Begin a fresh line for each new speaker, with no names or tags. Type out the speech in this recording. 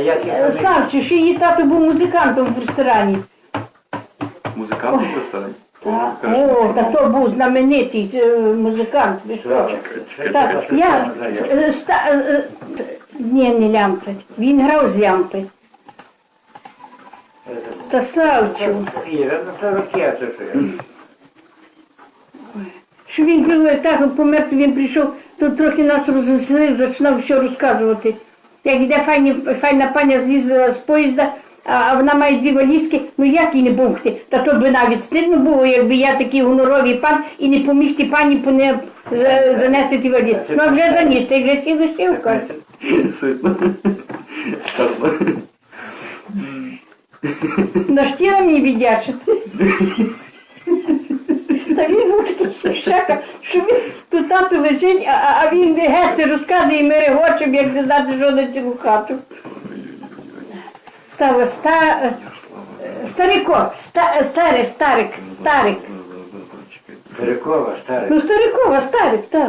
А як їх
Е. Славчу, що її тато був музикантом в ресторані.
Музикант в ресторані?
Так. О, та то був знаменитий е, музикант. ви що? Так, я е, ста, е, е, ні, не лямпи. Він грав з лямпи. Та Славчу,
Іра, ну це роки, що я.
що він був як так помер, то він прийшов, тут трохи нас розвеселив, починав все розказувати. Як йде файні, файна паня злізла з поїзда, а вона має дві валізки, ну як їй не помогти? Та то би навіть стидно було, якби я такий гоноровий пан і не поміг ті пані поне за- занести ті валізки. Ну а вже заніс, ти вже ті лишив, каже.
Сильно. Гарно.
На штіла мені віддячити. Такий щущака, що він тут тато лежить, а, а- він геть це розказує, і ми регочемо, як не знати, що на цілу хату. Става, ста, старико, ста, старик, старик, старик.
Старикова, старик.
Ну, старикова, старик, так.